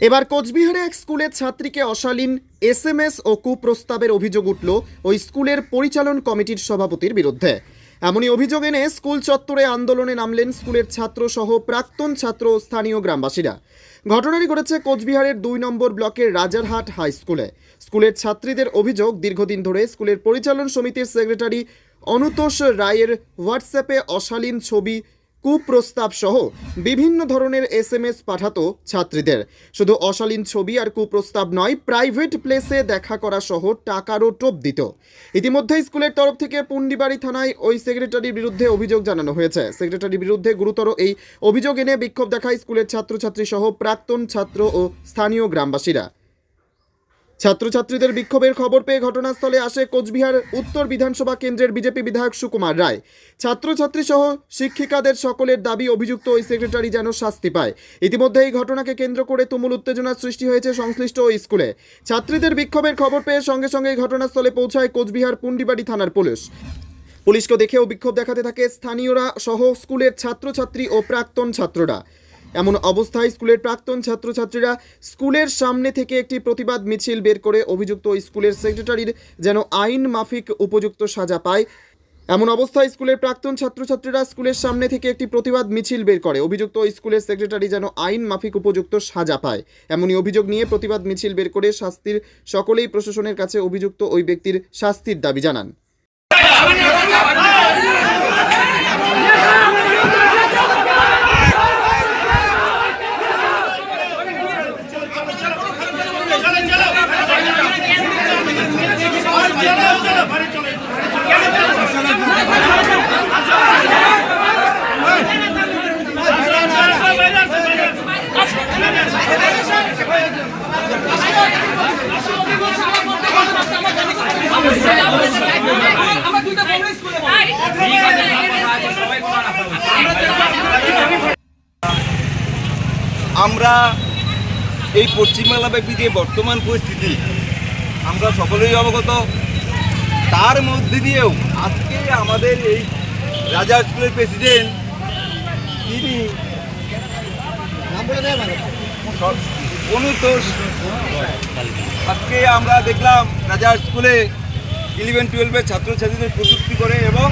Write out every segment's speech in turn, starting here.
এবার কোচবিহারে এক স্কুলের ছাত্রীকে অশালীন এসএমএস ও কুপ্রস্তাবের অভিযোগ উঠল ওই স্কুলের পরিচালন কমিটির সভাপতির বিরুদ্ধে। এমনই অভিযোগ এনে স্কুল চত্বরে আন্দোলনে নামলেন স্কুলের ছাত্র সহ প্রাক্তন ছাত্র ও স্থানীয় গ্রামবাসীরা। ঘটনাটি ঘটেছে কোচবিহারের দুই নম্বর ব্লকের রাজারহাট হাই স্কুলে। স্কুলের ছাত্রীদের অভিযোগ, দীর্ঘদিন ধরে স্কুলের পরিচালন সমিতির সেক্রেটারি অনুতোষ রায়ের হোয়াটসঅ্যাপে অশালীন ছবি কুপ্রস্তাব সহ বিভিন্ন ধরনের এসএমএস পাঠাতো ছাত্রীদের। শুধু অশালীন ছবি আর কুপ্রস্তাব নয়, প্রাইভেট প্লেসে দেখা করা সহ টাকারও টোপ দিত। ইতিমধ্যে স্কুলের তরফ থেকে পুন্ডিবাড়ি থানায় ওই সেক্রেটারির বিরুদ্ধে অভিযোগ জানানো হয়েছে। সেক্রেটারির বিরুদ্ধে গুরুতর এই অভিযোগ এনে বিক্ষোভ দেখায় স্কুলের ছাত্রছাত্রী সহ প্রাক্তন ছাত্র ও স্থানীয় গ্রামবাসীরা। ছাত্রছাত্রীদের বিক্ষোভের খবর পেয়ে ঘটনাস্থলে আসে কোচবিহার উত্তর বিধানসভা কেন্দ্রের বিজেপি বিধায়ক সুকুমার রায়। ছাত্রছাত্রী সহ শিক্ষিকাদের সকলের দাবি, অভিযুক্ত ওই সেক্রেটারি যেন শাস্তি পায়। ইতিমধ্যে এই ঘটনাকে কেন্দ্র করে তুমুল উত্তেজনার সৃষ্টি হয়েছে সংশ্লিষ্ট ওই স্কুলে। ছাত্রীদের বিক্ষোভের খবর পেয়ে সঙ্গে সঙ্গে ঘটনাস্থলে পৌঁছায় কোচবিহার পুন্ডিবাড়ি থানার পুলিশ। পুলিশকে দেখেও বিক্ষোভ দেখাতে থাকে স্থানীয়রা সহ স্কুলের ছাত্রছাত্রী ও প্রাক্তন ছাত্ররা। এমন অবস্থায় স্কুলের প্রাক্তন ছাত্রছাত্রীরা স্কুলের সামনে থেকে একটি প্রতিবাদ মিছিল বের করে অভিযুক্ত স্কুলের সেক্রেটারির যেন আইন মাফিক উপযুক্ত সাজা পায়। এমন অবস্থায় স্কুলের প্রাক্তন ছাত্রছাত্রীরা স্কুলের সামনে থেকে একটি প্রতিবাদ মিছিল বের করে। অভিযুক্ত স্কুলের সেক্রেটারি যেন আইন মাফিক উপযুক্ত সাজা পায়। এমনই অভিযোগ নিয়ে প্রতিবাদ মিছিল বের করে শাস্তির সকলেই প্রশাসনের কাছে অভিযুক্ত ওই ব্যক্তির শাস্তির দাবি জানান। আমরা এই পশ্চিমবাংলা ব্যাপী যে বর্তমান পরিস্থিতি, আমরা সকলেই অবগত। তার মধ্যে দিয়েও আজকে আমাদের এই রাজা স্কুলের প্রেসিডেন্ট, তিনি অনুতোষ আজকে আমরা দেখলাম রাজা স্কুলে ইলেভেন টুয়েলভের ছাত্রছাত্রীদের প্রযুক্তি করে এবং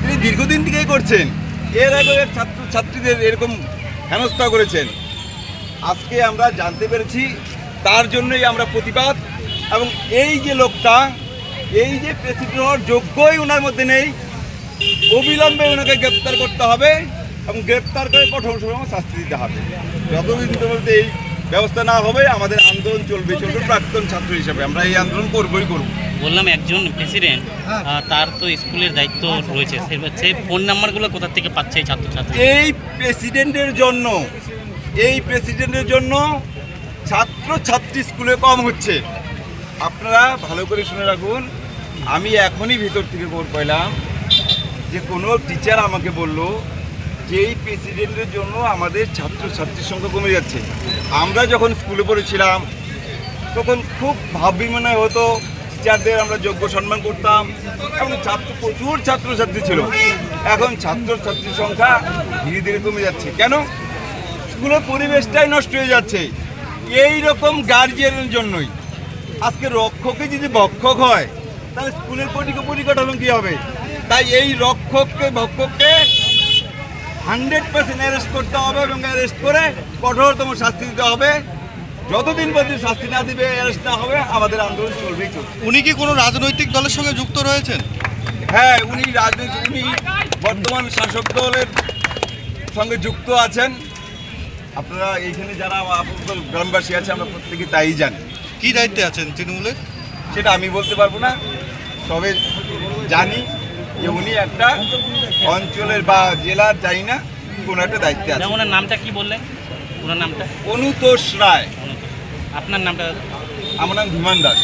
তিনি দীর্ঘদিন থেকেই করছেন। এর আগে ছাত্র ছাত্রীদের এরকম হেনস্থা করেছেন। আজকে আমরা জানতে পেরেছি তার জন্যই আমরা প্রতিবাদ এবং এই যে লোকটা, এই যে প্রেসিডেন্ট হওয়ার যোগ্যই ওনার মধ্যে নেই, অবিলম্বে ওনাকে গ্রেপ্তার করতে হবে এবং গ্রেপ্তার করে কঠোর সময় শাস্তি দিতে হবে। যতদিন পর্যন্ত এই ব্যবস্থা না হবে আমাদের আন্দোলন চলবে চলবে প্রাক্তন ছাত্র হিসাবে। আমরা এই আন্দোলন করবই করব। বললাম একজন প্রেসিডেন্ট তার তো স্কুলের দায়িত্ব রয়েছে। সে- সে ফোন নাম্বারগুলো কোথা থেকে পাচ্ছে এই ছাত্রছাত্রী? এই প্রেসিডেন্টের জন্য এই প্রেসিডেন্টের জন্য ছাত্র ছাত্রী স্কুলে কম হচ্ছে। আপনারা ভালো করে শুনে রাখুন আমি এখনই ভিতর থেকে খবর পাইলাম যে কোনো টিচার আমাকে বলল যে এই প্রেসিডেন্টের জন্য আমাদের ছাত্র ছাত্রীর সংখ্যা কমে যাচ্ছে। আমরা যখন স্কুলে পড়েছিলাম, তখন খুব ভাব বিনিময় হতো টিচারদের আমরা যোগ্য সম্মান করতাম, এবং ছাত্র, প্রচুর ছাত্রছাত্রী ছিল। এখন ছাত্রছাত্রীর সংখ্যা ধীরে ধীরে কমে যাচ্ছে। কেন? স্কুলের পরিবেশটাই নষ্ট হয়ে যাচ্ছে। এই রকম গার্জিয়ানের জন্যই। আজকে রক্ষকে যদি ভক্ষক হয়, তাহলে স্কুলের পরিক- পরিকাঠামো কী হবে? তাই এই রক্ষককে, ভক্ষককে হান্ড্রেড পার্সেন্ট অ্যারেস্ট করতে হবে এবং অ্যারেস্ট করে কঠোরতম শাস্তি দিতে হবে। যতদিন পর্যন্ত শাস্তি না দিবে অ্যারেস্ট না হবে আমাদের আন্দোলন চলবেই চলবে। উনি কি কোনো রাজনৈতিক দলের সঙ্গে যুক্ত রয়েছেন? হ্যাঁ উনি রাজনৈতিক উনি বর্তমান শাসক দলের সঙ্গে যুক্ত আছেন। আপনারা এইখানে যারা গ্রামবাসী আছে আমরা প্রত্যেকে তাই জানি। কি দায়িত্বে আছেন তৃণমূলের? সেটা আমি বলতে পারব না তবে জানি যে উনি একটা অঞ্চলের বা জেলার যাই না কোন একটা দায়িত্বে আছে ওনার নামটা কি বললেন? ওনার নামটা? অনুতোষ রায়। আপনার নামটা? আমার নাম ধীমান দাস।